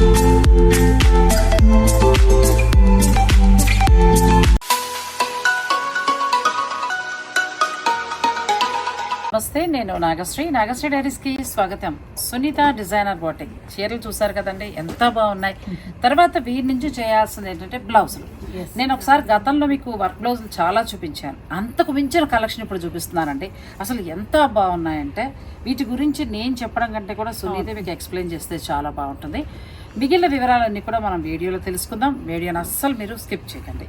Thank నమస్తే నేను నాగశ్రీ. నాగశ్రీ డైరీస్కి స్వాగతం. సునీత డిజైనర్ బోటింగ్ చీరలు చూసారు కదండి ఎంత బాగున్నాయి. తర్వాత వీరి నుంచి చేయాల్సింది ఏంటంటే బ్లౌజులు. నేను ఒకసారి గతంలో మీకు వర్క్ బ్లౌజులు చాలా చూపించాను. అంతకు మించిన కలెక్షన్ ఇప్పుడు చూపిస్తున్నానండి. అసలు ఎంత బాగున్నాయంటే వీటి గురించి నేను చెప్పడం కంటే కూడా సునీత మీకు ఎక్స్ప్లెయిన్ చేస్తే చాలా బాగుంటుంది. మిగిలిన వివరాలన్నీ కూడా మనం వీడియోలో తెలుసుకుందాం. వీడియోని అస్సలు మీరు స్కిప్ చేయకండి.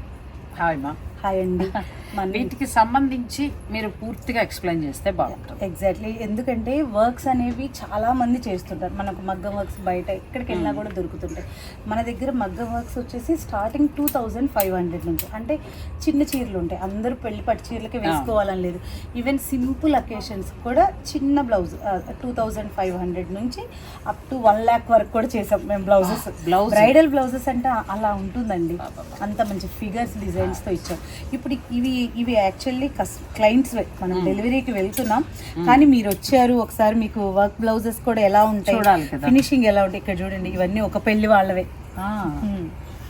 హాయ్ మా హాయ్ అండి. వీటికి సంబంధించి మీరు పూర్తిగా ఎక్స్ప్లెయిన్ చేస్తే బాగుంటుంది. ఎగ్జాక్ట్లీ ఎందుకంటే వర్క్స్ అనేవి చాలా మంది చేస్తుంటారు. మనకు మగ్గం వర్క్స్ బయట ఎక్కడికి వెళ్ళినా కూడా దొరుకుతుంటాయి. మన దగ్గర మగ్గం వర్క్స్ వచ్చేసి starting two thousand five hundred నుంచి. అంటే చిన్న చీరలు ఉంటాయి. అందరూ పెళ్ళి పట్టు చీరలకి వేసుకోవాలని లేదు. ఈవెన్ సింపుల్ అకేషన్స్ కూడా చిన్న blouse two thousand five hundred నుంచి అప్ టు వన్ ల్యాక్ వరకు కూడా చేసాం మేము బ్లౌజెస్ బ్లౌజ్ బ్రైడల్ బ్లౌజెస్ అంటే అలా ఉంటుందండి. అంత మంచి ఫిగర్స్ డిజైన్స్తో ఇచ్చాం. ఇప్పుడు ఇవి ఇవి యాక్చువల్లీ కస్ క్లయింట్స్ మనం డెలివరీకి వెళ్తున్నాం. కానీ మీరు వచ్చారు ఒకసారి మీకు వర్క్ బ్లౌజెస్ కూడా ఎలా ఉంటాయి. ఫినిషింగ్ ఎలా ఉంటాయి? ఇక్కడ చూడండి ఇవన్నీ ఒక పెళ్ళి వాళ్ళవే.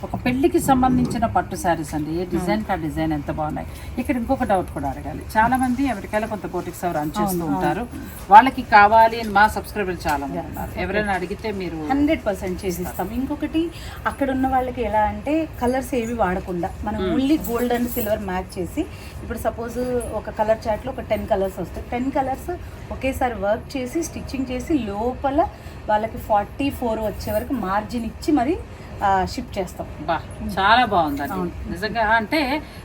ఒక పెళ్ళికి సంబంధించిన పట్టు శారీస్ అండి. ఏ డిజైన్ కా డిజైన్ ఎంత బాగున్నాయి. ఇక్కడ ఇంకొక డౌట్ కూడా అడగాలి. చాలా మంది అమెరికాలో కొంత బోటిక్స్ రన్ చేస్తూ ఉంటారు. వాళ్ళకి కావాలి అని మా సబ్స్క్రైబర్ చాలా మంది ఉన్నారు. ఎవరైనా అడిగితే మీరు హండ్రెడ్ పర్సెంట్ చేసిస్తాం. ఇంకొకటి అక్కడ ఉన్న వాళ్ళకి ఎలా అంటే కలర్స్ ఏవి వాడకుండా మనం only gold and silver match చేసి ఇప్పుడు సపోజ్ ఒక కలర్ చార్ట్లో ఒక టెన్ కలర్స్ వస్తాయి. టెన్ కలర్స్ ఒకేసారి వర్క్ చేసి స్టిచ్చింగ్ చేసి లోపల వాళ్ళకి ఫార్టీ ఫోర్ వచ్చే వరకు మార్జిన్ ఇచ్చి మరి షిప్ చేస్తాం. బా చాలా బాగుందండి నిజంగా అంటే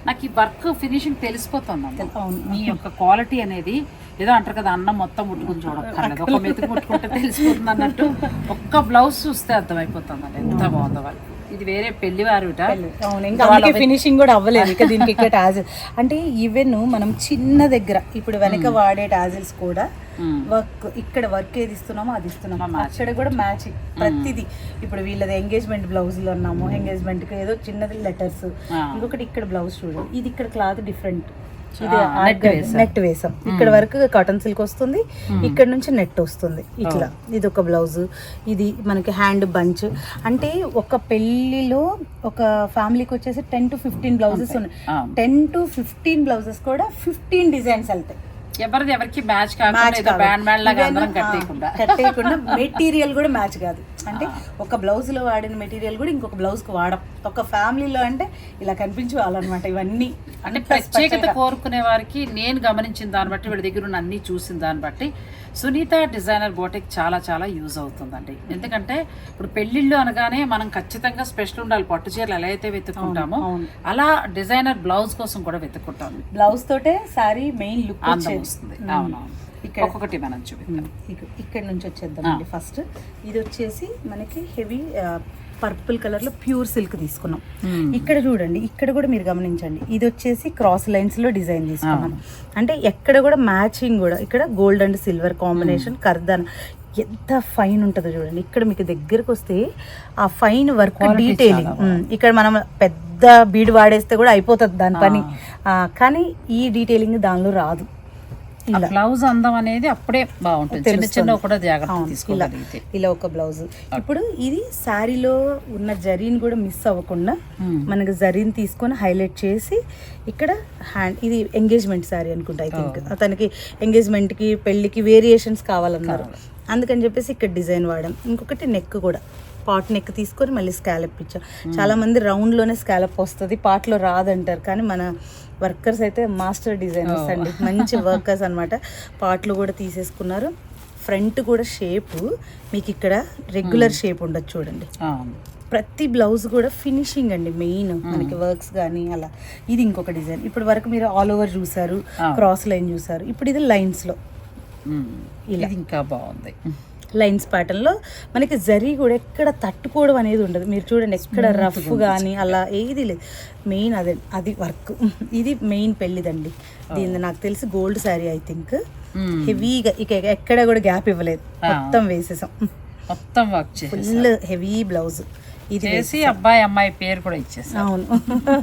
నాకు ఈ వర్క్ ఫినిషింగ్ తెలిసిపోతుంది. మీ యొక్క క్వాలిటీ అనేది ఏదో అంటారు కదా అన్నం మొత్తం ముట్టుకుని చూడక్కర్లేదు. ఒక మెతుకు ముట్టుకుంటే తెలిసిపోతుంది అన్నట్టు ఒక్క బ్లౌజ్ చూస్తే అర్థమైపోతుంది ఎంత బాగుందో వాళ్ళు. ఇది వేరే పెళ్ళి వారుట. అవును ఇంకా ఫినిషింగ్ కూడా అవ్వలేదు ఇక దీనికి ఇక్కడ టాజిల్ అంటే ఈవెన్ మనం చిన్న దగ్గర ఇప్పుడు వెనక వాడే టాజిల్స్ కూడా. వర్క్ ఇక్కడ వర్క్ ఏది ఇస్తున్నామో అది ఇస్తున్నాం. అక్కడ కూడా మ్యాచింగ్ ప్రతిదీ. ఇప్పుడు వీళ్ళది ఎంగేజ్మెంట్ బ్లౌజులు అన్నాము ఎంగేజ్మెంట్కి ఏదో చిన్నది లెటర్స్. ఇంకొకటి ఇక్కడ బ్లౌజ్ చూడండి ఇది ఇక్కడ క్లాత్ డిఫరెంట్ నెట్ వేసాం. ఇక్కడ వరకు కాటన్ సిల్క్ వస్తుంది ఇక్కడ నుంచి నెట్ వస్తుంది ఇట్లా. ఇది ఒక బ్లౌజ్ ఇది మనకి హ్యాండ్ బంచ్. అంటే ఒక పెళ్ళిలో ఒక ఫ్యామిలీకి వచ్చేసి టెన్ టు ఫిఫ్టీన్ బ్లౌజెస్ ఉన్నాయి. టెన్ టు ఫిఫ్టీన్ బ్లౌజెస్ కూడా ఫిఫ్టీన్ డిజైన్స్ వెళ్తాయి ఎవరిది ఎవరికి మ్యాచ్ కాకుండా కట్టేయకుండా మెటీరియల్ కూడా మ్యాచ్ కాదు. అంటే ఒక బ్లౌజ్లో వాడిన మెటీరియల్ కూడా ఇంకొక బ్లౌజ్కి వాడం ఒక ఫ్యామిలీలో అంటే ఇలా కనిపించుకోవాలన్నమాట ఇవన్నీ. అంటే ప్రత్యేకత కోరుకునే వారికి నేను గమనించిన దాన్ని బట్టి వీళ్ళ దగ్గర ఉన్న అన్ని చూసిన దాన్ని బట్టి సునీత డిజైనర్ బోటిక్ చాలా చాలా యూజ్ అవుతుందండి. ఎందుకంటే ఇప్పుడు పెళ్ళిళ్ళు అనగానే మనం ఖచ్చితంగా స్పెషల్ ఉండాలి. పట్టు చీరలు ఎలా అయితే వెతుక్కుంటామో అవును. అలా డిజైనర్ బ్లౌజ్ కోసం కూడా వెతుక్కుంటాం. బ్లౌజ్ తోటే సారీ మెయిన్ లుక్ వస్తుంది. అవునవును. ఇక్కడ ఒక్కొక్కటి మనం చూపిద్దాం. ఇక- ఇక్కడ నుంచి వచ్చేద్దామండి ఫస్ట్. ఇది వచ్చేసి మనకి హెవీ పర్పుల్ కలర్లో ప్యూర్ సిల్క్ తీసుకున్నాం. ఇక్కడ చూడండి ఇక్కడ కూడా మీరు గమనించండి. ఇది వచ్చేసి క్రాస్ లైన్స్లో డిజైన్ తీసుకున్నాం. అంటే ఎక్కడ కూడా మ్యాచింగ్ కూడా ఇక్కడ గోల్డ్ అండ్ సిల్వర్ కాంబినేషన్ కర్దన్ ఎంత ఫైన్ ఉంటుందో చూడండి. ఇక్కడ మీకు దగ్గరకు వస్తే ఆ ఫైన్ వర్క్ డీటెయిలింగ్ ఇక్కడ మనం పెద్ద బీడ్ వాడేస్తే కూడా అయిపోతుంది దాని పని. కానీ ఈ డీటెయిలింగ్ దానిలో రాదు. ఆ బ్లౌజ్ అందం అనేది అప్పుడే బాగుంటుంది. చిన్న చిన్న కూడా జాగ్రత్త ఇలా తీసుకోగలిగితే. ఇలా ఒక బ్లౌజ్. ఇప్పుడు ఇది శారీలో ఉన్న జరీని కూడా మిస్ అవ్వకుండా. మనకి జరీని తీసుకొని హైలైట్ చేసి ఇక్కడ హ్యాండ్ ఇది ఎంగేజ్మెంట్ శారీ అనుకుంటా ఐ థింక్ అతనికి ఎంగేజ్మెంట్కి పెళ్ళికి వేరియేషన్స్ కావాలన్నారు. అందుకని చెప్పేసి ఇక్కడ డిజైన్ వాడాం. ఇంకొకటి నెక్ కూడా. పాట్ నెక్ తీసుకొని మళ్ళీ స్కాలప్ ఇచ్చాం. చాలా మంది రౌండ్లోనే స్కాలప్ వస్తుంది పాట్లో రాదంటారు. కానీ మన వర్కర్స్ అయితే మాస్టర్ డిజైనర్స్ అండి. మంచి వర్కర్స్ అన్నమాట. పాటలు కూడా తీసేసుకున్నారు. ఫ్రంట్ కూడా షేప్ మీకు ఇక్కడ రెగ్యులర్ షేప్ ఉండదు చూడండి. ప్రతి బ్లౌజ్ కూడా ఫినిషింగ్ అండి మెయిన్. మనకి వర్క్స్ కానీ అలా. ఇది ఇంకొక డిజైన్. ఇప్పుడు వరకు మీరు ఆల్ ఓవర్ చూసారు క్రాస్ లైన్ చూసారు. ఇప్పుడు ఇది లైన్స్లో మ్మ్. ఇది ఇంకా బాగుంది. లైన్స్ ప్యాటర్న్లో మనకి జరీ కూడా ఎక్కడ తట్టుకోవడం అనేది ఉండదు. మీరు చూడండి ఎక్కడ రఫ్ కానీ అలా ఏది లేదు. మెయిన్ అదే అది వర్క్. ఇది మెయిన్ పెళ్ళిదండి. దీని నాకు తెలిసి gold sari I think. Hmm. హెవీగా ఇక ఎక్కడ కూడా గ్యాప్ ఇవ్వలేదు. మొత్తం వేసేసాం. మొత్తం వర్క్ ఫుల్ హెవీ బ్లౌజ్. ఇది చేసి అబ్బాయి అమ్మాయి పేరు కూడా ఇచ్చేసారు. అవును.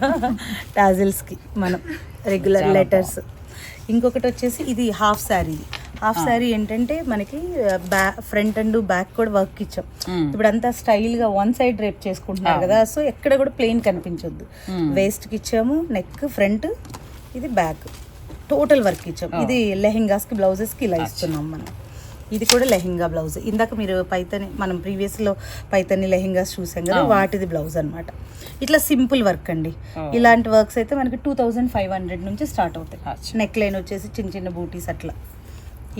టాజిల్స్కి మనం. రెగ్యులర్ లెటర్స్ ఇంకొకటి వచ్చేసి ఇది హాఫ్ శారీ హాఫ్ శారీ ఏంటంటే మనకి బ్యా ఫ్రంట్ అండ్ బ్యాక్ కూడా వర్క్ ఇచ్చాం. ఇప్పుడు అంతా స్టైల్గా వన్ సైడ్ రేప్ చేసుకుంటున్నారు కదా సో ఎక్కడ కూడా ప్లెయిన్ కనిపించొద్దు. వేస్ట్కి ఇచ్చాము నెక్ ఫ్రంట్ ఇది బ్యాక్ టోటల్ వర్క్ ఇచ్చాం. ఇది లెహెంగాస్కి బ్లౌజెస్కి ఇలా ఇస్తున్నాం మనం. ఇది కూడా లెహెంగా బ్లౌజ్ ఇందాక మీరు పైతని మనం ప్రీవియస్లో పైతని లెహెంగాస్ చూసాం కదా వాటిది బ్లౌజ్ అన్నమాట. ఇట్లా సింపుల్ వర్క్ అండి. ఇలాంటి వర్క్స్ అయితే మనకి టూ థౌజండ్ ఫైవ్ హండ్రెడ్ నుంచి స్టార్ట్ అవుతాయి. నెక్ లైన్ వచ్చేసి చిన్న చిన్న బూటీస్ అట్లా.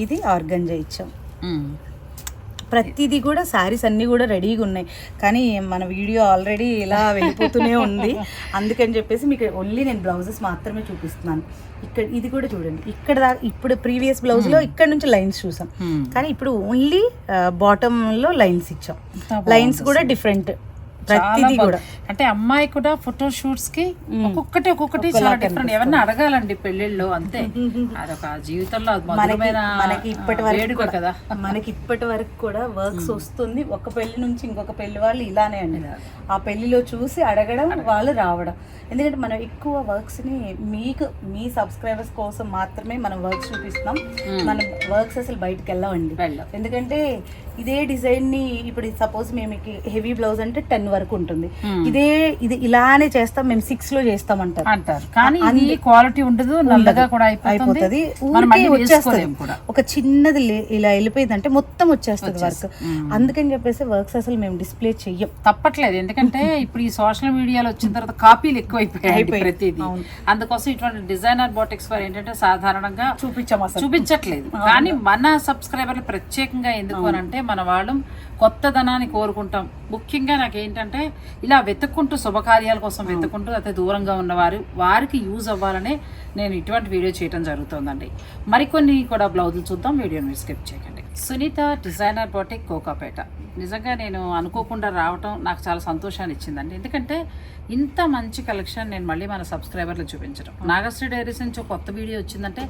ఇది ఆర్గంజా ఇచ్చాం. ప్రతిదీ కూడా శారీస్ అన్నీ కూడా రెడీగా ఉన్నాయి. కానీ మన వీడియో ఆల్రెడీ ఇలా వెళ్ళిపోతూనే ఉంది. అందుకని చెప్పేసి మీకు ఓన్లీ నేను బ్లౌజెస్ మాత్రమే చూపిస్తున్నాను. ఇక్కడ ఇది కూడా చూడండి. ఇక్కడ ఇప్పుడు ప్రీవియస్ బ్లౌజ్లో ఇక్కడ నుంచి లైన్స్ చూసాం. కానీ ఇప్పుడు ఓన్లీ బాటంలో లైన్స్ ఇచ్చాం. లైన్స్ కూడా డిఫరెంట్. ప్రతిదీ కూడా. అంటే అమ్మాయి కూడా ఫోటో షూట్స్కి ఒక్కొక్కటి ఒక్కొక్కటి చాలా డిఫరెంట్ ఎవరన్నా అడగాలండి పెళ్ళిళ్ళు? అంతే. అదొక జీవితంలో మనకి ఇప్పటి వరకు కదా. మనకి ఇప్పటి వరకు కూడా వర్క్స్ వస్తుంది. ఒక పెళ్ళి నుంచి ఇంకొక పెళ్ళి వాళ్ళు ఇలానే అండి. ఆ పెళ్ళిలో చూసి అడగడం వాళ్ళు రావడం. ఎందుకంటే మనం ఎక్కువ వర్క్స్ని మీకు మీ సబ్స్క్రైబర్స్ కోసం మాత్రమే మనం వర్క్స్ చూపిస్తున్నాం. మన వర్క్స్ అసలు బయటకు వెళ్ళవండి వెళ్ళం. ఎందుకంటే ఇదే డిజైన్ని ఇప్పుడు సపోజ్ మేము హెవీ బ్లౌజ్ అంటే టెన్ వరకు ఉంటుంది. ఇదే ఇది ఇలానే చేస్తాం మేము సిక్స్లో చేస్తాం అంటారు. అంటారు. కానీ ఇది క్వాలిటీ ఉండదు నల్లగా కూడా అయిపోతుంది. వచ్చేస్తుంది. ఒక చిన్నది ఇలా వెళ్ళిపోయింది అంటే మొత్తం వచ్చేస్తుంది వర్క్ అందుకని చెప్పేసి వర్క్స్ అసలు మేము డిస్ప్లే చెయ్యం. తప్పట్లేదు. ఎందుకంటే ఇప్పుడు ఈ సోషల్ మీడియాలో వచ్చిన తర్వాత కాపీలు ఎక్కువైపోయాయి అయిపోయాయి. ప్రతిదీ. అందుకోసం ఇటువంటి డిజైనర్ బాటిక్స్ వారు ఏంటంటే సాధారణంగా చూపించాం అసలు. చూపించట్లేదు. కానీ మన సబ్స్క్రైబర్లు ప్రత్యేకంగా ఎందుకు అని అంటే మన వాళ్ళు. కొత్తదనాన్ని కోరుకుంటాం. ముఖ్యంగా నాకు ఏంటంటే ఇలా వెతుక్కుంటూ శుభకార్యాల కోసం వెతుక్కుంటూ అయితే దూరంగా ఉన్నవారు వారికి యూజ్ అవ్వాలనే నేను ఇటువంటి వీడియో చేయడం జరుగుతుందండి. మరికొన్ని కూడా బ్లౌజులు చూద్దాం. వీడియోని స్కిప్ చేయకండి. Sunitha designer batik Kokapet. నిజంగా నేను అనుకోకుండా రావటం నాకు చాలా సంతోషాన్ని ఇచ్చిందండి. ఎందుకంటే ఇంత మంచి కలెక్షన్ నేను మళ్ళీ మన సబ్స్క్రైబర్లు చూపించడం. నాగశ్రీ డైరీస్ నుంచి కొత్త వీడియో వచ్చిందంటే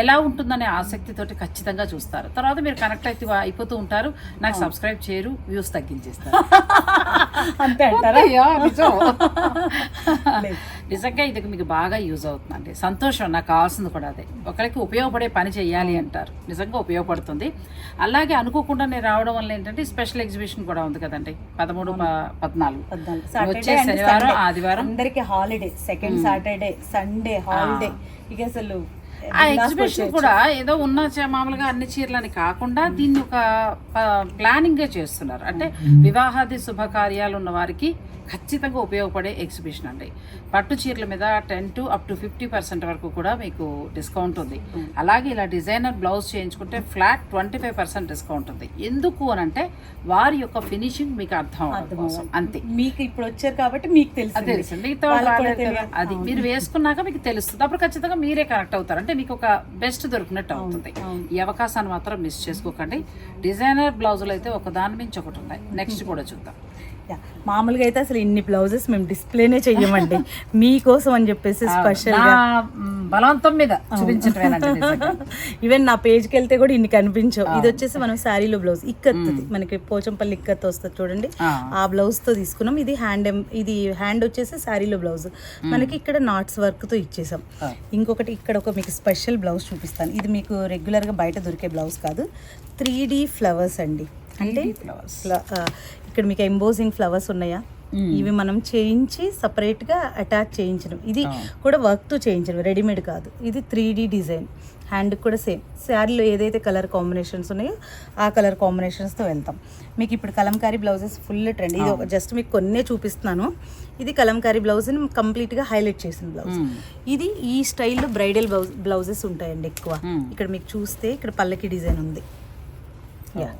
ఎలా ఉంటుందనే ఆసక్తితోటి ఖచ్చితంగా చూస్తారు. తర్వాత మీరు కనెక్ట్ అయితే అయిపోతూ ఉంటారు. నాకు సబ్స్క్రైబ్ చేయరు వ్యూస్ తగ్గించేస్తారు. అంతే అంటారా? అయ్యో, నిజం. నిజంగా ఇది మీకు బాగా యూజ్ అవుతుందండి. సంతోషం నాకు కావాల్సింది కూడా అదే. ఒకరికి ఉపయోగపడే పని చేయాలి అంటారు. నిజంగా ఉపయోగపడుతుంది. అలాగే అనుకోకుండా నేను రావడం వల్ల ఏంటంటే స్పెషల్ ఎగ్జిబిషన్ కూడా ఉంది కదండి. పదమూడు పద్నాలుగు. వచ్చే శనివారం. ఆదివారం. అందరికి holiday second Saturday Sunday holiday ఇక అసలు ఆ ఎగ్జిబిషన్ కూడా ఏదో ఉన్న మామూలుగా అన్ని చీరలని కాకుండా దీన్ని ఒక ప్లానింగ్గా చేస్తున్నారు. అంటే వివాహాది శుభకార్యాలు ఉన్న వారికి ఖచ్చితంగా ఉపయోగపడే ఎగ్జిబిషన్ అండి. పట్టు చీరల మీద ten to up to fifty percent వరకు కూడా మీకు డిస్కౌంట్ ఉంది. అలాగే ఇలా డిజైనర్ బ్లౌజ్ చేయించుకుంటే flat twenty five percent discount ఉంది. ఎందుకు అని అంటే వారి యొక్క ఫినిషింగ్ మీకు అర్థం కోసం. అంతే. మీకు ఇప్పుడు వచ్చారు కాబట్టి మీకు తెలుసు అది తెలుసు మిగతా. అది మీరు వేసుకున్నాక మీకు తెలుస్తుంది. అప్పుడు ఖచ్చితంగా మీరే కనెక్ట్ అవుతారు. అంటే మీకు ఒక బెస్ట్ దొరికినట్టు అవుతుంది. ఈ అవకాశాన్ని మాత్రం మిస్ చేసుకోకండి. డిజైనర్ బ్లౌజులు అయితే ఒక దాని మించి ఒకటి ఉన్నాయి. నెక్స్ట్ కూడా చూద్దాం. మామూలుగా అయితే అసలు ఇన్ని బ్లౌజెస్ మేము డిస్ప్లేనే చెయ్యమండి. మీకోసం అని చెప్పేసి స్పెషల్ బలవంతం మీద. ఈవెన్ నా పేజ్కి వెళ్తే కూడా ఇన్ని కనిపించవు. ఇది వచ్చేసి మనం శారీలో బ్లౌజ్ ఇక్కత్తుది. మనకి పోచంపల్లి ఇక్కత్ వస్తుంది చూడండి. ఆ. బ్లౌజ్తో తీసుకున్నాం. ఇది హ్యాండ్ ఇది హ్యాండ్ వచ్చేసి శారీలో బ్లౌజ్ మనకి ఇక్కడ నాట్స్ వర్క్తో ఇచ్చేసాం. ఇంకొకటి ఇక్కడ ఒక మీకు స్పెషల్ బ్లౌజ్ చూపిస్తాను. ఇది మీకు రెగ్యులర్గా బయట దొరికే బ్లౌజ్ కాదు. త్రీ ఫ్లవర్స్ అండి. అంటే ఇక్కడ మీకు ఎంబోజింగ్ ఫ్లవర్స్ ఉన్నాయా? ఇవి మనం చేయించి సపరేట్గా అటాచ్ చేయించడం. ఇది కూడా వర్క్తో చేయించడం రెడీమేడ్ కాదు. ఇది త్రీ డిజైన్ హ్యాండ్ కూడా సేమ్ శారీలో ఏదైతే కలర్ కాంబినేషన్స్ ఉన్నాయో ఆ కలర్ కాంబినేషన్స్తో వెళ్తాం. మీకు ఇప్పుడు కలంకారీ బ్లౌజెస్ ఫుల్ ట్రెండ్ ఇది జస్ట్ మీకు కొన్నే చూపిస్తున్నాను. ఇది కలంకారీ బ్లౌజ్ని కంప్లీట్గా హైలైట్ చేసిన బ్లౌజ్. ఇది ఈ స్టైల్లో బ్రైడల్ బ్లౌజ్ బ్లౌజెస్ ఉంటాయండి ఎక్కువ. ఇక్కడ మీకు చూస్తే ఇక్కడ పల్లకి డిజైన్ ఉంది. Yeah.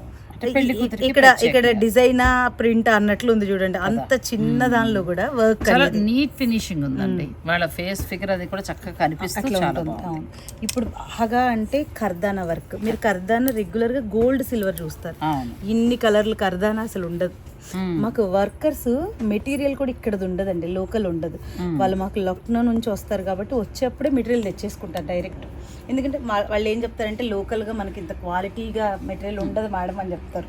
ఇక్కడ ఇక్కడ డిజైన్ ప్రింట్ అన్నట్లు ఉంది చూడండి అంత చిన్న దానిలో కూడా వర్క్ చాలా నీట్ ఫినిషింగ్ ఉందండి. వాళ్ళ ఫేస్ ఫిగర్ అది కూడా చక్కగా కనిపిస్తూ చాలా బాగుంది. ఇప్పుడు బాగా అంటే కర్దానా వర్క్. మీరు కర్దానా రెగ్యులర్గా గోల్డ్ సిల్వర్ చూస్తారు. ఇన్ని కలర్లు కర్దానా అసలు ఉండదు. మాకు వర్కర్స్ మెటీరియల్ కూడా ఇక్కడ ఉండదండి లోకల్ ఉండదు. వాళ్ళు మాకు లక్నో నుంచి వస్తారు కాబట్టి వచ్చేప్పుడే మెటీరియల్ తెచ్చేసుకుంటారు డైరెక్ట్. ఎందుకంటే వాళ్ళు ఏం చెప్తారంటే లోకల్గా మనకి ఇంత క్వాలిటీగా మెటీరియల్ ఉండదు మేడం అని చెప్తారు.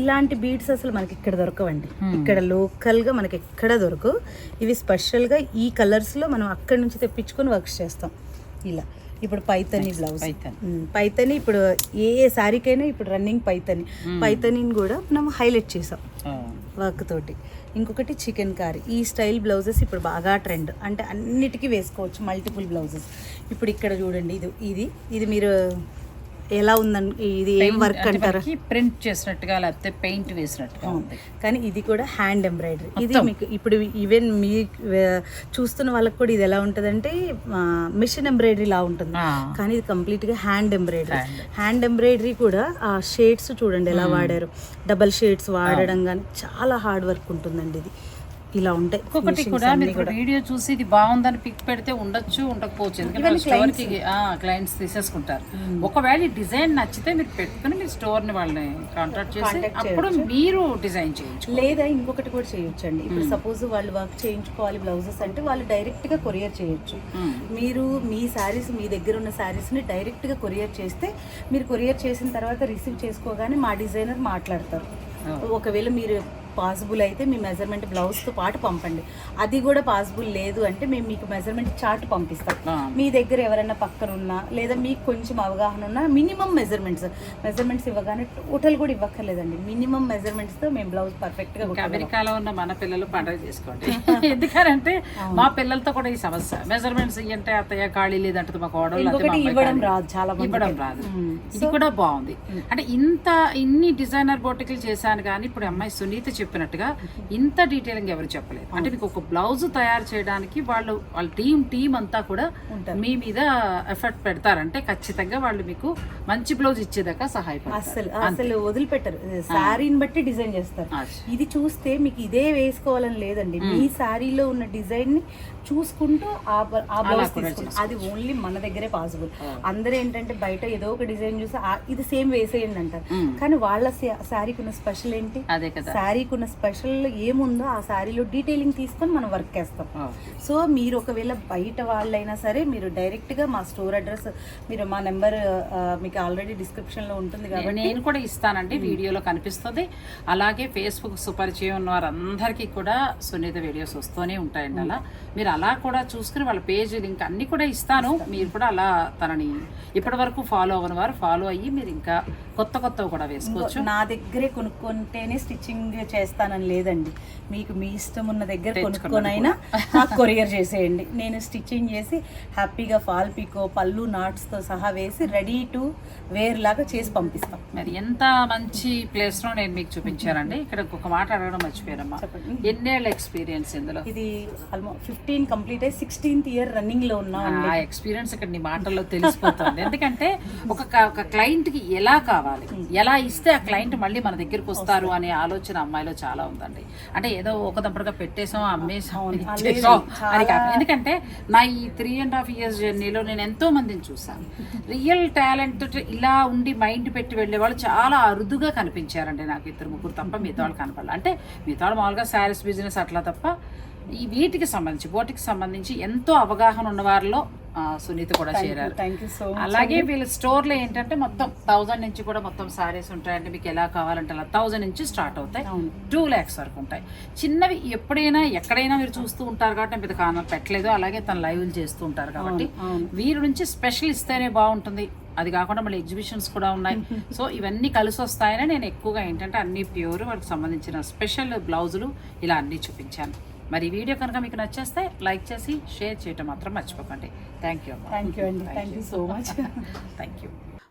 ఇలాంటి బీడ్స్ అసలు మనకి ఇక్కడ దొరకవండి. ఇక్కడ లోకల్గా మనకి ఎక్కడ దొరకవు ఇవి స్పెషల్గా ఈ కలర్స్లో మనం అక్కడి నుంచి తెప్పించుకొని వర్క్స్ చేస్తాం. ఇలా. ఇప్పుడు పైతని బ్లౌజ్ పైతాని. ఇప్పుడు ఏ ఏ శారీకైనా ఇప్పుడు రన్నింగ్ పైతని. పైతనిని కూడా మనం హైలైట్ చేసాం వర్క్ తోటి. ఇంకొకటి చికెన్ కారీ ఈ స్టైల్ బ్లౌజెస్ ఇప్పుడు బాగా ట్రెండ్ అంటే అన్నిటికీ వేసుకోవచ్చు మల్టిపుల్ బ్లౌజెస్ ఇప్పుడు ఇక్కడ చూడండి ఇది ఇది ఇది మీరు ఎలా ఉందని ఇది ఏం వర్క్ అంటారా? ప్రింట్ చేసినట్టుగా లేకపోతే పెయింట్ వేసినట్టుగా ఉంది. కానీ ఇది కూడా హ్యాండ్ ఎంబ్రాయిడరీ ఇది మీకు ఇప్పుడు ఈవెన్ మీ చూస్తున్న వాళ్ళకి కూడా ఇది ఎలా ఉంటుందంటే మిషన్ ఎంబ్రాయిడరీ లా ఉంటుంది. కానీ ఇది కంప్లీట్గా హ్యాండ్ ఎంబ్రాయిడరీ హ్యాండ్ ఎంబ్రాయిడరీ కూడా ఆ షేడ్స్ చూడండి ఎలా వాడారు. డబల్ షేడ్స్ వాడడం కానీ చాలా హార్డ్ వర్క్ ఉంటుందండి ఇది. ఇలా ఉంటాయి finishings కూడా మీరు వీడియో చూసి ఇది బాగుందని పిక్ పెడితే ఉండొచ్చు ఉండకపోవచ్చు. ఎందుకంటే స్టోర్కి క్లయింట్స్ తీసేసుకుంటారు. ఒకవేళ ఈ డిజైన్ నచ్చితే మీరు పెట్టుకుని మీ స్టోర్ని వాళ్ళని కాంటాక్ట్ చేసి అప్పుడు మీరు డిజైన్ చేయొచ్చు. లేదా ఇంకొకటి కూడా చేయొచ్చండి. ఇప్పుడు సపోజ్ వాళ్ళు వర్క్ చేయించుకోవాలి బ్లౌజెస్ అంటే వాళ్ళు డైరెక్ట్గా కొరియర్ చేయొచ్చు. మీరు మీ శారీస్ మీ దగ్గర ఉన్న శారీస్ని డైరెక్ట్గా కొరియర్ చేస్తే మీరు కొరియర్ చేసిన తర్వాత రిసీవ్ చేసుకోగానే మా డిజైనర్ మాట్లాడతారు. ఒకవేళ మీరు పాసిబుల్ అయితే మీ మెజర్మెంట్ బ్లౌజ్తో పాటు పంపండి. అది కూడా పాసిబుల్ లేదు అంటే మేము మీకు మెజర్మెంట్ చార్ట్ పంపిస్తాం. మీ దగ్గర ఎవరైనా పక్కన ఉన్నా లేదా మీకు కొంచెం అవగాహన ఉన్నా మినిమం మెజర్మెంట్స్. మెజర్మెంట్స్ ఇవ్వగానే టోటల్ కూడా ఇవ్వక్కర్లేదండి. మినిమం మెజర్మెంట్స్తో మేము బ్లౌజ్ పర్ఫెక్ట్గా అమెరికాలో ఉన్న మన పిల్లలు పండుగ చేసుకోండి. ఎందుకంటే మా పిల్లలతో కూడా ఈ సమస్య. మెజర్మెంట్స్ ఇయ్యంటే అత్తయ్య ఖాళీ లేదంటే మా కోడలు లేకపోతే మా ఇంకొకటి అమ్మాయి ఇవ్వడం. రాదు చాలా. ఇవ్వడం రాదు. ఇది కూడా బాగుంది. అంటే ఇంత ఇన్ని డిజైనర్ బోటికలు చేశాను కానీ ఇప్పుడు అమ్మాయి సునీత చెప్పినట్టుగా ఇంత డీటెయిలింగ్ ఎవరు చెప్పలేదు. అంటే మీకు ఒక బ్లౌజ్ తయారు చేయడానికి వాళ్ళు వాళ్ళ టీం టీం అంతా కూడా. మీ మీద ఎఫర్ట్ పెడతారంటే ఖచ్చితంగా వాళ్ళు మీకు మంచి బ్లౌజ్ ఇచ్చేదాకా సహాయపడతారు. అసలు అసలు వదిలిపెట్టరు. శారీని బట్టి డిజైన్ చేస్తారు. ఇది చూస్తే మీకు ఇదే వేసుకోవాలని లేదండి. మీ శారీలో ఉన్న డిజైన్ని చూసుకుంటూ ఆ బ్లౌజ్ అది ఓన్లీ మన దగ్గరే పాసిబుల్. అందరూ ఏంటంటే బయట ఏదో ఒక డిజైన్ చూసి "ఆ, ఇది సేమ్ వేసేయండి అంటారు. కానీ వాళ్ళ శారీకి ఉన్న స్పెషల్ ఏంటి? అదే కదా. శారీకి ఉన్న స్పెషల్ ఏముందో ఆ శారీలో డీటెయిలింగ్ తీసుకొని మనం వర్క్ చేస్తాం. సో మీరు ఒకవేళ బయట వాళ్ళైనా సరే మీరు డైరెక్ట్గా మా స్టోర్ అడ్రస్ మీరు మా నెంబర్ మీకు ఆల్రెడీ డిస్క్రిప్షన్లో ఉంటుంది కాబట్టి నేను కూడా ఇస్తానండి వీడియోలో కనిపిస్తుంది. అలాగే ఫేస్బుక్ సుపరిచయం ఉన్న వారందరికీ కూడా సునీత వీడియోస్ వస్తూనే ఉంటాయండి అలా. మీరు అలా కూడా చూసుకుని వాళ్ళ పేజ్ లింక్ అన్ని కూడా ఇస్తాను. మీరు కూడా అలా తనని ఇప్పటి వరకు ఫాలో అవ్వని వారు ఫాలో అయ్యి మీరు ఇంకా కొత్త కొత్తవి కూడా వేసుకోవచ్చు. నా దగ్గరే కొనుక్కుంటేనే స్టిచ్చింగ్ చేస్తానని లేదండి. మీకు మీ ఇష్టం ఉన్న దగ్గర కొనుక్కొనైనా నాకు కొరియర్ చేసేయండి. నేను స్టిచ్చింగ్ చేసి హ్యాపీగా ఫాల్ పీకో పళ్ళు నాట్స్తో సహా వేసి రెడీ టు వేర్ లాగా చేసి పంపిస్తాం. మరి ఎంత మంచి ప్లేస్లో నేను మీకు చూపించానండి. ఇక్కడ ఒక మాట అడగడం మర్చిపోయానమ్మా. చెప్పండి. ఎన్నేళ్ళ ఎక్స్పీరియన్స్ ఇందులో? ఇది ఆల్మోస్ట్ ఫిఫ్టీన్ కంప్లీట్ అయ్యి సిక్స్టీన్త్ ఇయర్ రన్నింగ్లో ఉన్నాం ఆ ఎక్స్పీరియన్స్ ఇక్కడ నీ మాటల్లో తెలిసిపోతుంది. ఎందుకంటే ఒక ఒక క్లయింట్కి ఎలా కావాలి? ఎలా ఇస్తే ఆ క్లయింట్ మళ్ళీ మన దగ్గరికి వస్తారు అనే ఆలోచన అమ్మాయిలో చాలా ఉందండి. అంటే ఏదో ఒక దప్పటిగా పెట్టేసాం అమ్మేసాం అని కాదు. ఎందుకంటే నా ఈ త్రీ అండ్ హాఫ్ ఇయర్స్ జర్నీలో నేను ఎంతో మందిని చూసాను రియల్ టాలెంట్ ఇలా ఉండి మైండ్ పెట్టి వెళ్ళే వాళ్ళు చాలా అరుదుగా కనిపించారండి నాకు ఇద్దరు ముగ్గురు తప్ప మిగతా వాళ్ళు కనపడాలి. అంటే మిగతా వాళ్ళు మామూలుగా శారీస్ బిజినెస్ అట్లా తప్ప ఈ వీటికి సంబంధించి బోటికి సంబంధించి ఎంతో అవగాహన ఉన్న వారిలో సునీత కూడా చేరారు. అలాగే వీళ్ళ స్టోర్లో ఏంటంటే మొత్తం థౌజండ్ నుంచి కూడా మొత్తం సారీస్ ఉంటాయంటే మీకు ఎలా కావాలంటే అలా థౌజండ్ నుంచి స్టార్ట్ అవుతాయి. టూ ల్యాక్స్ వరకు ఉంటాయి. చిన్నవి ఎప్పుడైనా ఎక్కడైనా మీరు చూస్తూ ఉంటారు కాబట్టి పెద్ద కారణం పెట్టలేదు. అలాగే తన లైవ్లు చేస్తూ ఉంటారు కాబట్టి. వీరి నుంచి స్పెషల్ ఇస్తేనే బాగుంటుంది. అది కాకుండా మళ్ళీ ఎగ్జిబిషన్స్ కూడా ఉన్నాయి. సో ఇవన్నీ కలిసి వస్తాయని నేను ఎక్కువగా ఏంటంటే అన్ని ప్యూర్ వాటికి సంబంధించిన స్పెషల్ బ్లౌజులు ఇలా అన్నీ చూపించాను. మరి వీడియో కనుక మీకు నచ్చేస్తే లైక్ చేసి షేర్ చేయటం మాత్రం మర్చిపోకండి. థ్యాంక్ యూ థ్యాంక్ యూ అండి. Thank you so much thank you